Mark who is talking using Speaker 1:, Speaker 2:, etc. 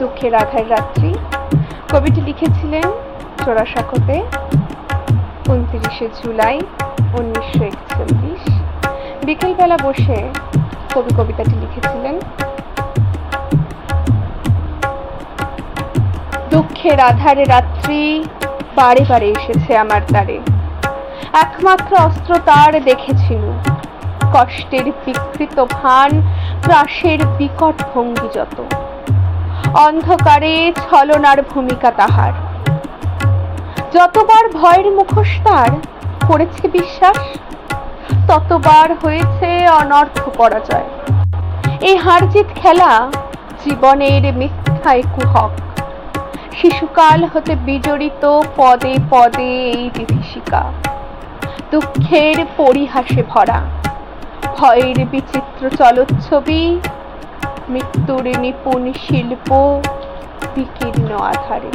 Speaker 1: দুঃখের আধার রাত্রি। কবিটি লিখেছিলেন চোরাসাঁকোতে, উনত্রিশে জুলাই উনিশশো একচল্লিশ। বিকেলবেলা বসে কবি কবিতাটি লিখেছিলেন। দুঃখের আধারে রাত্রি বারে বারে এসেছে আমার দ্বারে একমাত্র অস্ত্র তার দেখেছিল। কষ্টের বিকৃত ভান প্রাসের বিকট ভঙ্গি যত। অন্ধকারে ছলনার ভূমিকা তাহার। যতবার ভয়ের মুখোশ তার করেছে বিশ্বাস, ততবার হয়েছে অনর্থ পরাজয়। এই হারজিত খেলা জীবনের মিথ্যায় কুহক শিশুকাল হতে বিজড়িত পদে পদে এই বিভীষিকা। দুঃখের পরিহাসে ভরা, ভয়ের বিচিত্র চলচ্ছবি মৃত্যুর নিপুণ শিল্প বিকীর্ণ আধারে।